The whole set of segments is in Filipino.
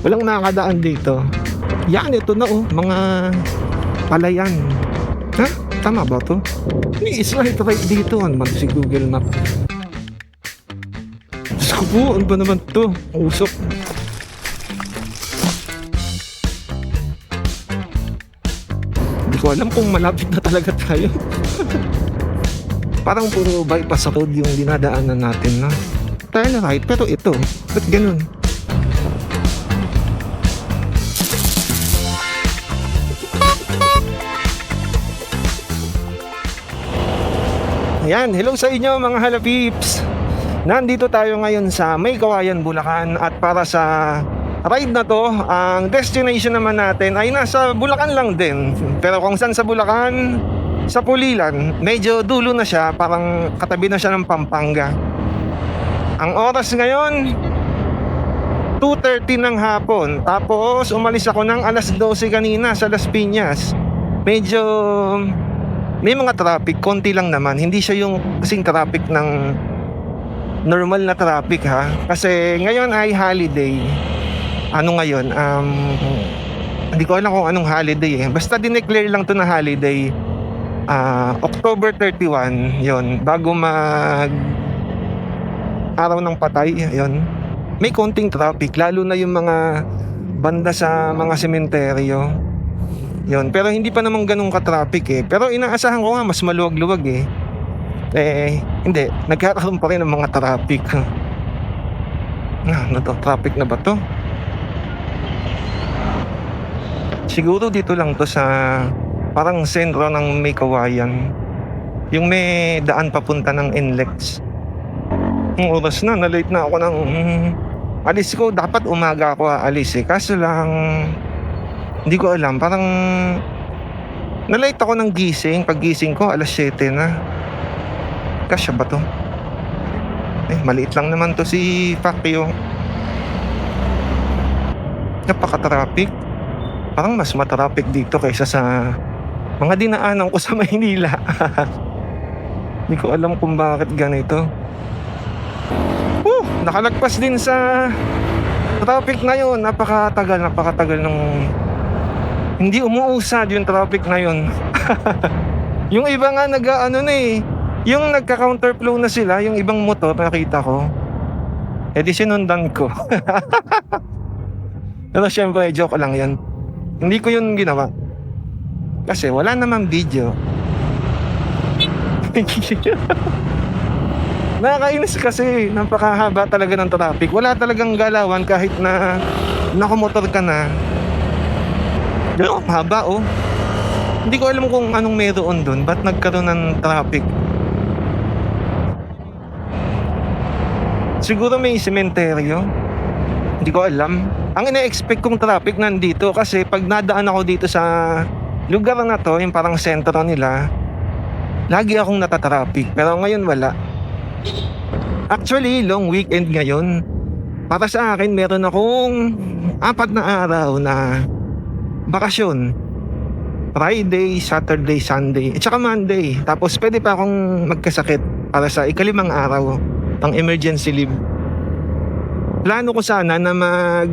Walang makakadaan dito. Yan, ito na oh, mga palayan. Ha? Tama ba to? May right right dito. Ano man si Google Map? Diyos ko po, ano ba naman to? Usok. Hindi ko alam kung malapit na talaga tayo. Parang puro bypass road yung dinadaanan natin na. Turn right, pero ito, ba't ganun? Ayan, hello sa inyo mga halapips. Nandito tayo ngayon sa May Kawayan, Bulacan at para sa ride na to, ang destination naman natin ay nasa Bulacan lang din. Pero kung saan sa Bulacan, sa Pulilan, medyo dulo na siya, parang katabi na siya ng Pampanga. Ang oras ngayon, 2.30 ng hapon. Tapos umalis ako ng alas 12 kanina sa Las Piñas. Medyo may mga traffic, konti lang naman. Hindi siya yung kasing traffic ng normal na traffic ha. Kasi ngayon ay holiday. Ano ngayon? Um, hindi ko alam kung anong holiday eh. Basta dineclare lang to na holiday. Ah, October 31, yon bago mag araw ng patay, yon may konting traffic, lalo na yung mga banda sa mga sementeryo. Yon, pero hindi pa naman ganun ka-traffic eh. Pero inaasahan ko nga mas maluwag-luwag eh. Eh, hindi. Nagkakaroon pa rin ng mga traffic. Ah, ano to? Traffic na ba to? Siguro dito lang to sa parang sentro ng may kawayan. Yung may daan papunta ng NLEX. Ang oras na, na-late na ako ng... mm, alis ko, dapat umaga ako aalis eh. Kaso lang, hindi ko alam, parang na-late ako ng gising. Pag gising ko, alas 7 na. Kasya ba to? Eh, maliit lang naman to si Pacquiao. Napaka-traffic. Parang mas matraffic dito kaysa sa mga dinaanan ko sa Maynila. Hindi ko alam kung bakit ganito. Woo! Nakalagpas din sa traffic ngayon. Napakatagal, napakatagal nung hindi umuusad yung traffic na yun. yung iba nga nag ano na eh, yung nagka-counterflow na sila, yung ibang motor nakita ko. Eh di sinundan ko. Pero syempre, joke lang yan. Hindi ko yun ginawa. Kasi wala namang video. Nakakainis kasi napakahaba talaga ng traffic. Wala talagang galawan kahit na nakamotor ka na. Pero ang haba oh. Hindi ko alam kung anong meron doon. Ba't nagkaroon ng traffic? Siguro may sementeryo. Hindi ko alam. Ang ina-expect kong traffic nandito kasi pag nadaan ako dito sa lugar na to, yung parang sentro nila, lagi akong natatraffic. Pero ngayon wala. Actually, long weekend ngayon. Para sa akin, meron akong apat na araw na bakasyon. Friday, Saturday, Sunday, at saka Monday. Tapos pwede pa akong magkasakit para sa ikalimang araw pang emergency leave. Plano ko sana na mag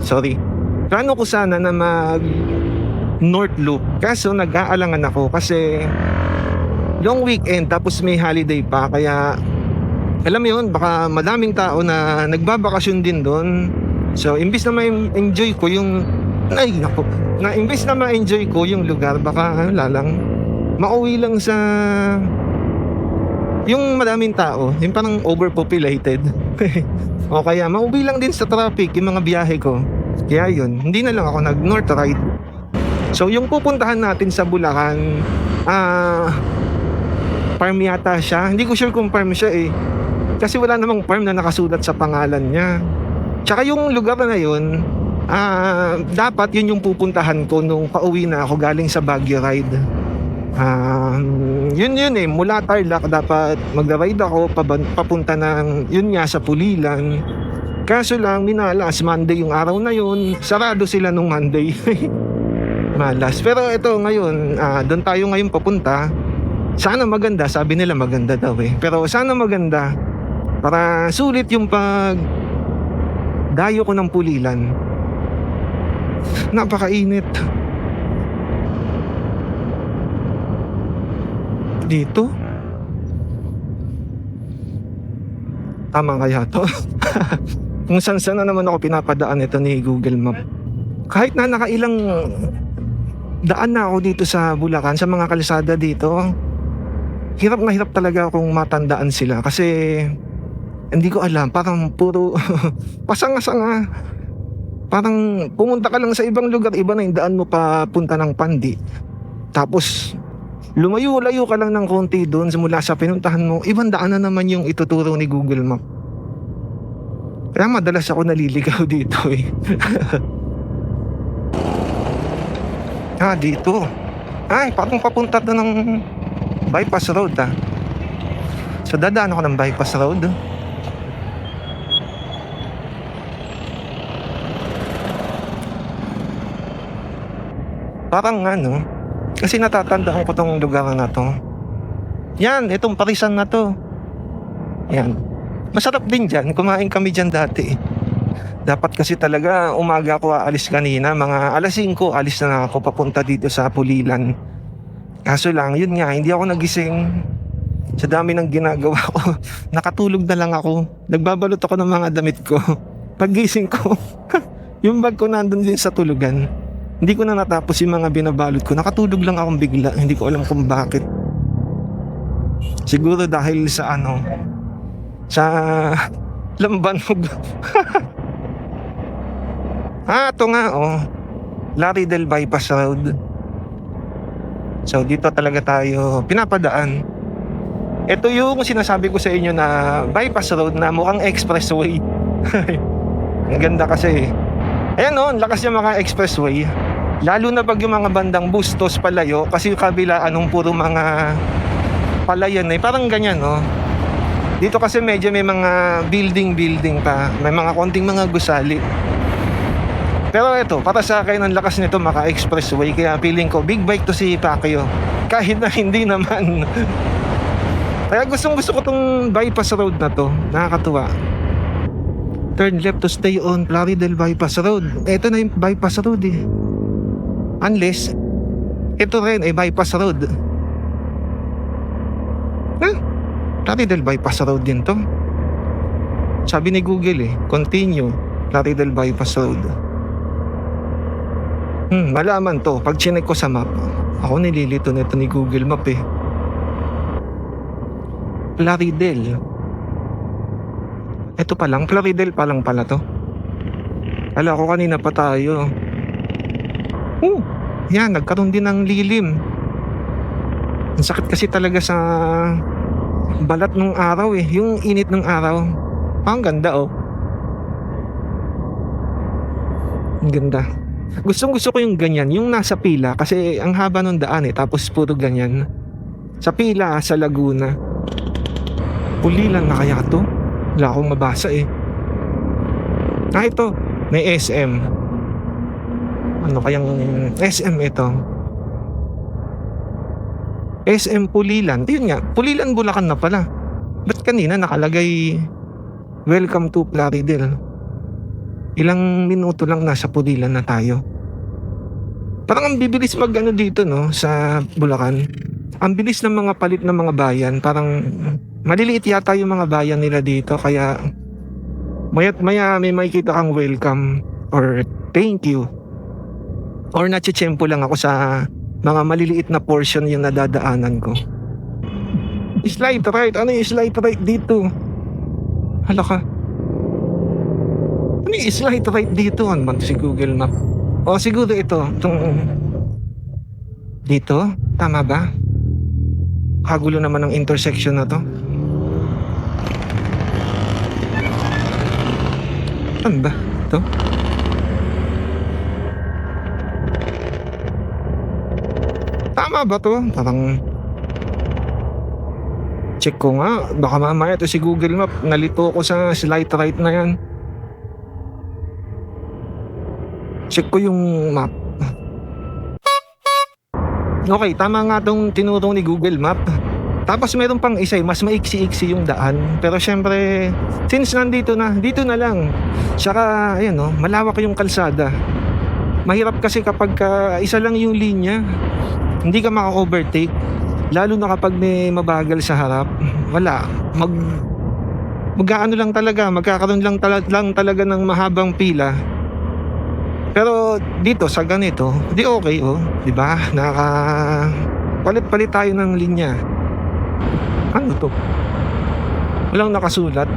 Sorry. Plano ko sana na mag North Loop. Kaso nag-aalangan ako kasi long weekend tapos may holiday pa kaya alam mo yun, baka madaming tao na nagbabakasyon din doon. So, imbis na ma-enjoy ko yung ay, nako. Na imbis na ma-enjoy ko yung lugar, baka ano lang, mauwi lang sa yung madaming tao, yung parang overpopulated. o kaya mauwi lang din sa traffic yung mga biyahe ko. Kaya yun, hindi na lang ako nag north ride. So yung pupuntahan natin sa Bulacan, ah farm yata siya. Hindi ko sure kung farm siya eh. Kasi wala namang farm na nakasulat sa pangalan niya. Tsaka yung lugar na yun, ah dapat yun yung pupuntahan ko nung pauwi na ako galing sa Baguio ride. Ah, yun yun eh, mula Tarlac dapat magra-ride ako papunta ng yun nga sa Pulilan. Kaso lang minalas Monday yung araw na yun, sarado sila nung Monday. Malas. Pero ito ngayon, ah, doon tayo ngayon papunta. Sana maganda, sabi nila maganda daw eh. Pero sana maganda para sulit yung pag Dayo ko ng pulilan. Napakainit. Dito? Tama kaya to? Kung saan saan na naman ako pinapadaan ito ni Google Map. Kahit na nakailang daan na ako dito sa Bulacan, sa mga kalsada dito, hirap na hirap talaga akong matandaan sila kasi hindi ko alam, parang puro pasanga-sanga. Parang pumunta ka lang sa ibang lugar, iba na yung daan mo papunta ng Pandi. Tapos lumayo-layo ka lang ng konti doon mula sa pinuntahan mo, ibang daan na naman yung ituturo ni Google Map. Kaya madalas ako naliligaw dito eh. ah, dito. Ay, parang papunta to ng bypass road ah. So dadaan ako ng bypass road. Parang ano, kasi natatandaan ko tong lugar na to. Yan, itong parisan na to. Yan. Masarap din dyan. Kumain kami dyan dati. Dapat kasi talaga umaga ako aalis kanina. Mga alas 5 alis na ako papunta dito sa Pulilan. Kaso lang, yun nga, hindi ako nagising. Sa dami ng ginagawa ko, nakatulog na lang ako. Nagbabalot ako ng mga damit ko. Paggising ko, yung bag ko nandun din sa tulugan. Hindi ko na natapos yung mga binabalot ko. Nakatulog lang akong bigla. Hindi ko alam kung bakit. Siguro dahil sa ano, sa lambanog. ah, ito nga oh. Larry del Bypass Road. So dito talaga tayo pinapadaan. Ito yung sinasabi ko sa inyo na bypass road na mukhang expressway. Ang ganda kasi. Ayan oh, lakas yung mga expressway. Lalo na pag yung mga bandang bustos palayo kasi yung kabila anong puro mga palayan eh. Parang ganyan no. Dito kasi medyo may mga building-building pa. May mga konting mga gusali. Pero ito, para sa akin ang lakas nito maka-expressway kaya feeling ko big bike to si Pacquiao. Kahit na hindi naman. kaya gustong gusto ko tong bypass road na to. Nakakatuwa. Turn left to stay on Plaridel Bypass Road. Ito na yung bypass road eh. Unless, ito rin ay bypass road. Huh? Plaridel Bypass Road din to. Sabi ni Google eh, continue Plaridel Bypass Road. Hmm, malaman to. Pag chinek ko sa map, ako nililito nito ni Google Map eh. Plaridel. Ito pa lang, Plaridel pa lang pala to. Kala ko kanina pa tayo. Oh, yan, nagkaroon din ng lilim. Ang sakit kasi talaga sa balat ng araw eh. Yung init ng araw. Ang ganda oh. Ang ganda. Gustong gusto ko yung ganyan, yung nasa pila kasi ang haba ng daan eh tapos puro ganyan. Sa pila sa Laguna. Pulilan na kaya to? Wala akong mabasa eh. Ah ito, may SM. Ano kayang SM ito? SM Pulilan. Yun nga, Pulilan Bulacan na pala. Ba't kanina nakalagay Welcome to Plaridel? Ilang minuto lang nasa Pulilan na tayo. Parang ang bibilis mag ano dito no sa Bulacan. Ang bilis ng mga palit ng mga bayan. Parang maliliit yata yung mga bayan nila dito kaya maya't maya may makikita kang welcome or thank you or nachichempo lang ako sa mga maliliit na portion yung nadadaanan ko. Slide right. Ano yung slide right dito? Hala ka. Ano yung slide right dito? Ano man si Google Map? O siguro ito. Itong... Dito? Tama ba? Kagulo naman ng intersection na to. Ano ba? Ito? Tama ba to? Parang check ko nga. Baka mamaya to si Google Map. Nalito ko sa slide right na yan. Check ko yung map. Okay, tama nga tong tinuro ni Google Map. Tapos meron pang isa, eh, mas maiksi-iksi yung daan. Pero syempre, since nandito na, dito na lang. Tsaka, ayan no, malawak yung kalsada. Mahirap kasi kapag ka, isa lang yung linya, hindi ka maka-overtake. Lalo na kapag may mabagal sa harap, wala. Mag, magkaano lang talaga, magkakaroon lang, tala, lang talaga ng mahabang pila. Pero dito sa ganito, di okay oh, 'di ba? Naka palit-palit tayo ng linya. Ano to? Walang nakasulat.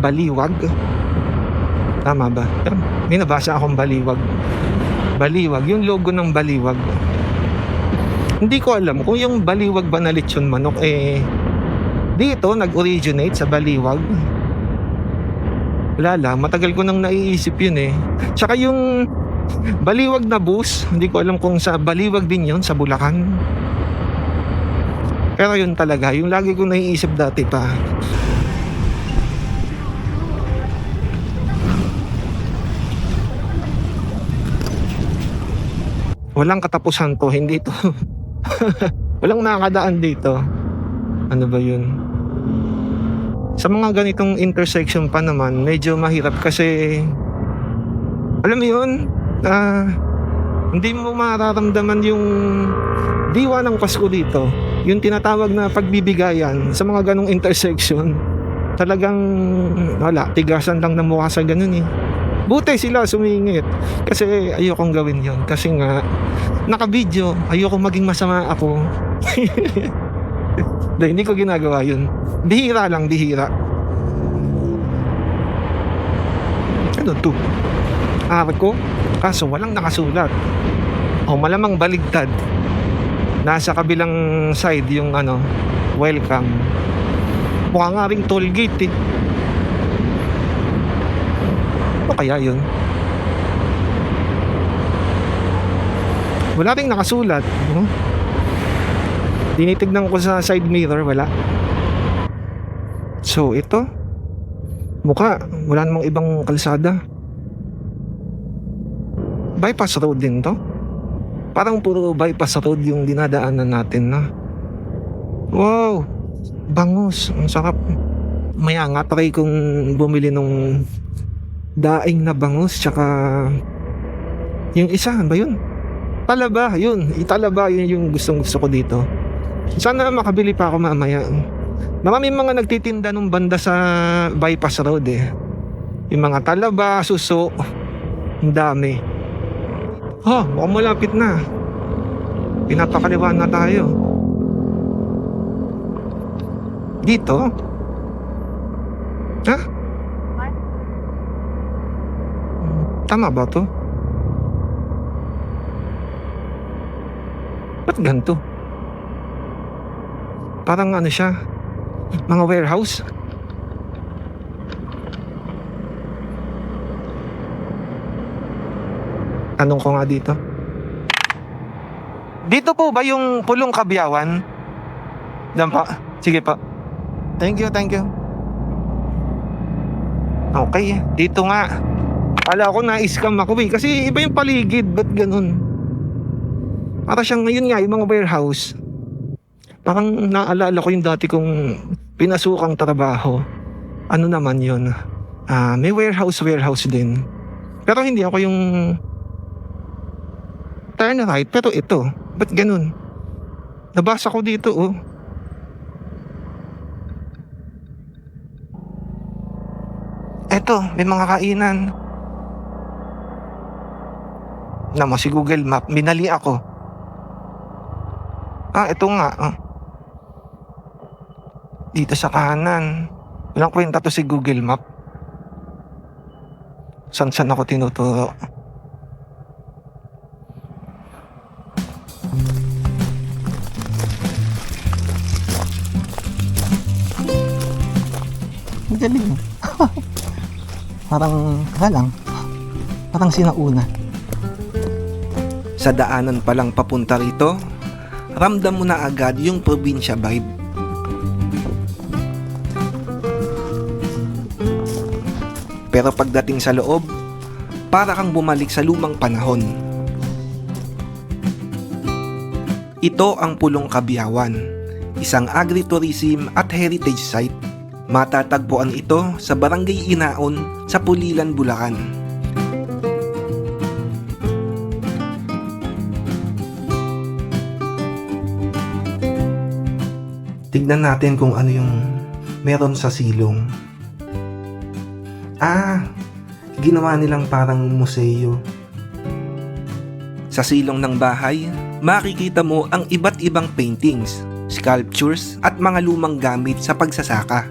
Baliwag. Tama ba? May nabasa akong baliwag. Baliwag, yung logo ng baliwag. Hindi ko alam kung yung baliwag ba na lechon manok eh dito nag-originate sa baliwag. Wala lang, matagal ko nang naiisip yun eh. Tsaka yung baliwag na bus, hindi ko alam kung sa baliwag din yun, sa Bulacan. Pero yun talaga, yung lagi ko naiisip dati pa. Walang katapusan to, hindi to. Walang nakakadaan dito. Ano ba yun? Sa mga ganitong intersection pa naman, medyo mahirap kasi alam mo yun, ah, hindi mo mararamdaman yung diwa ng Pasko dito. Yung tinatawag na pagbibigayan sa mga ganong intersection. Talagang wala, tigasan lang ng mukha sa ganun eh. Buti sila sumingit. Kasi ayokong gawin yon Kasi nga, naka-video, ayoko maging masama ako. Dahil hindi ko ginagawa yun. Bihira lang, bihira. Ano to? Arko? Kaso walang nakasulat. O malamang baligtad. Nasa kabilang side yung ano, welcome. Mukha nga ring toll gate eh. Ano kaya yun? Wala ring nakasulat. no? Tinitignan ko sa side mirror, wala. So, ito. Mukha, wala namang ibang kalsada. Bypass road din to. Parang puro bypass road yung dinadaanan natin na. Wow! Bangus. Ang sarap. Maya nga, try kong bumili nung daing na bangus tsaka yung isa, ano ba yun? Talaba, yun. Italaba, yun yung gustong gusto ko dito. Sana makabili pa ako mamaya. Maraming mga nagtitinda nung banda sa bypass road eh. Yung mga talaba, suso. Ang dami. Oh, mukhang malapit na. Pinapakaliwa na tayo. Dito? Ha? Tama ba to? Ba't ganito? Parang ano siya? Mga warehouse? Tanong ko nga dito. Dito po ba yung pulong kabyawan? Diyan pa. Sige pa. Thank you, thank you. Okay, dito nga. Kala ko na-scam ako eh. Kasi iba yung paligid. Ba't ganun? Para siyang ngayon nga, yung mga warehouse. Parang naalala ko yung dati kong pinasukang trabaho. Ano naman yun? Ah, may warehouse, warehouse din. Pero hindi ako yung turn right, pero ito. Ba't ganun? Nabasa ko dito, oh. Eto, may mga kainan. Namo si Google Map, minali ako. Ah, ito nga. ah. Dito sa kanan. Walang kwenta to si Google Map. San saan ako tinuturo? Ang galing. parang, wala lang. Parang sinauna. Sa daanan pa lang papunta rito, ramdam mo na agad yung probinsya vibe. Pero pagdating sa loob, para kang bumalik sa lumang panahon. Ito ang Pulong Kabiyawan, isang agritourism at heritage site. Matatagpuan ito sa Barangay Inaon sa Pulilan, Bulacan. Tignan natin kung ano yung meron sa silong. Ah, ginawa nilang parang museo. Sa silong ng bahay, makikita mo ang iba't ibang paintings, sculptures at mga lumang gamit sa pagsasaka.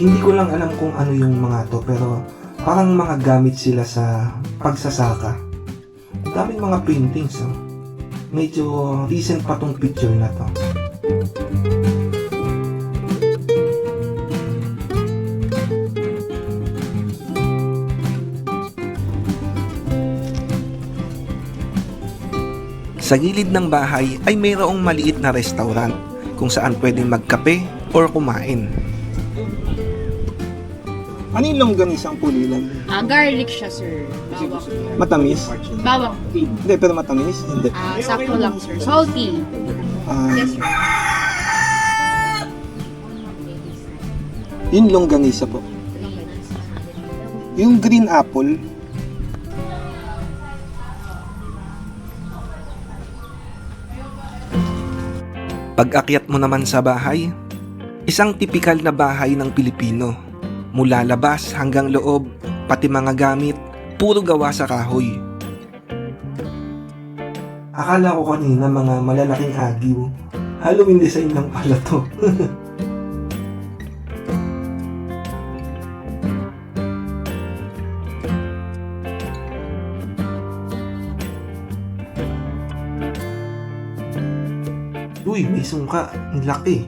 Hindi ko lang alam kung ano yung mga to pero parang mga gamit sila sa pagsasaka. Ang daming mga paintings oh. Medyo recent pa tong picture na to. Sa gilid ng bahay ay mayroong maliit na restaurant kung saan pwedeng magkape or kumain. Ano yung longganisang pulilan? Ah, garlic siya, sir. Bawang. Matamis? Bawang. Hindi, pero matamis? Hindi. Ah, sakto lang, sir. Salty. Ah, Yes, sir. yung longganisa po. Yung green apple, Pag-akyat mo naman sa bahay, isang tipikal na bahay ng Pilipino. Mula labas hanggang loob, pati mga gamit, puro gawa sa kahoy. Akala ko kanina mga malalaking agiw. Halloween design lang pala to. Uy, may sungka. Ang laki.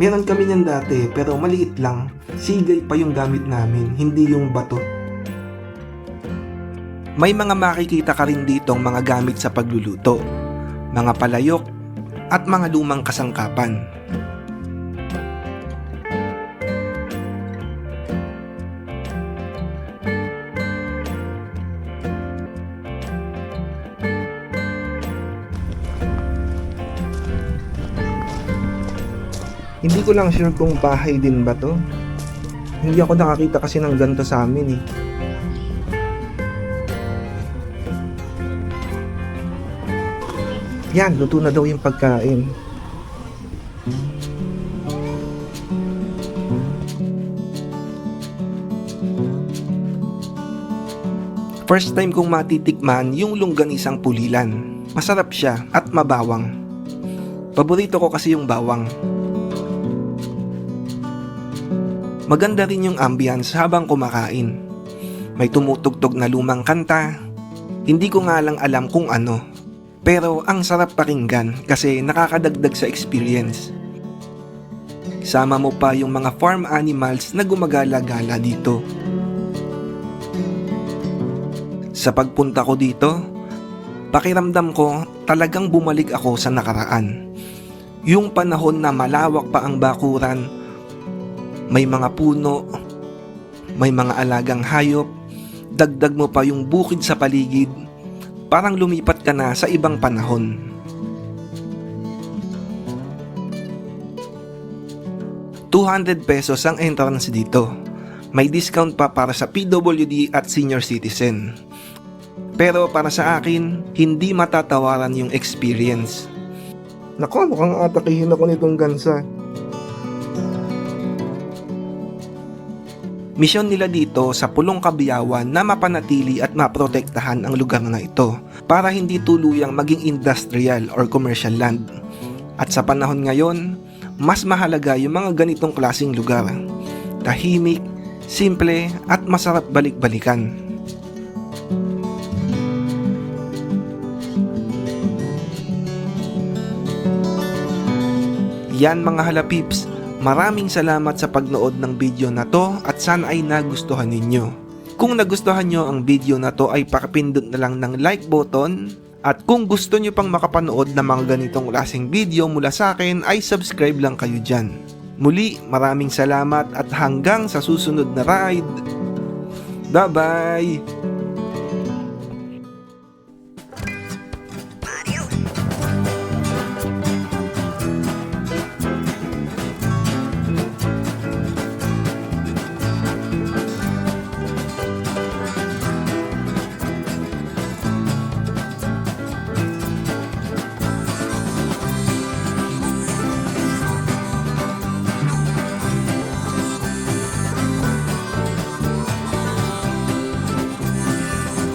Meron kami niyan dati, pero maliit lang. Sigay pa yung gamit namin, hindi yung bato. May mga makikita ka rin ditong mga gamit sa pagluluto, mga palayok, at mga lumang kasangkapan. Ko lang sure kung bahay din ba to. Hindi ako nakakita kasi ng ganito sa amin eh. Yan, luto na daw yung pagkain. First time kong matitikman yung longganisang pulilan. Masarap siya at mabawang. Paborito ko kasi yung bawang. Maganda rin yung ambience habang kumakain. May tumutugtog na lumang kanta. Hindi ko nga lang alam kung ano. Pero ang sarap pakinggan kasi nakakadagdag sa experience. Sama mo pa yung mga farm animals na gumagala-gala dito. Sa pagpunta ko dito, pakiramdam ko talagang bumalik ako sa nakaraan. Yung panahon na malawak pa ang bakuran, may mga puno, may mga alagang hayop, dagdag mo pa yung bukid sa paligid, parang lumipat ka na sa ibang panahon. $200 pesos ang entrance dito. May discount pa para sa PWD at senior citizen. Pero para sa akin, hindi matatawaran yung experience. Nako, mukhang atakihin ako nitong gansa. Misyon nila dito sa Pulong Kabiyawan na mapanatili at maprotektahan ang lugar na ito para hindi tuluyang maging industrial or commercial land. At sa panahon ngayon, mas mahalaga yung mga ganitong klasing lugar. Tahimik, simple at masarap balik-balikan. Yan mga halapips, maraming salamat sa pagnood ng video na to at sana ay nagustuhan ninyo. Kung nagustuhan nyo ang video na to ay pakapindot na lang ng like button at kung gusto nyo pang makapanood ng mga ganitong klaseng video mula sa akin ay subscribe lang kayo dyan. Muli, maraming salamat at hanggang sa susunod na ride. Bye-bye!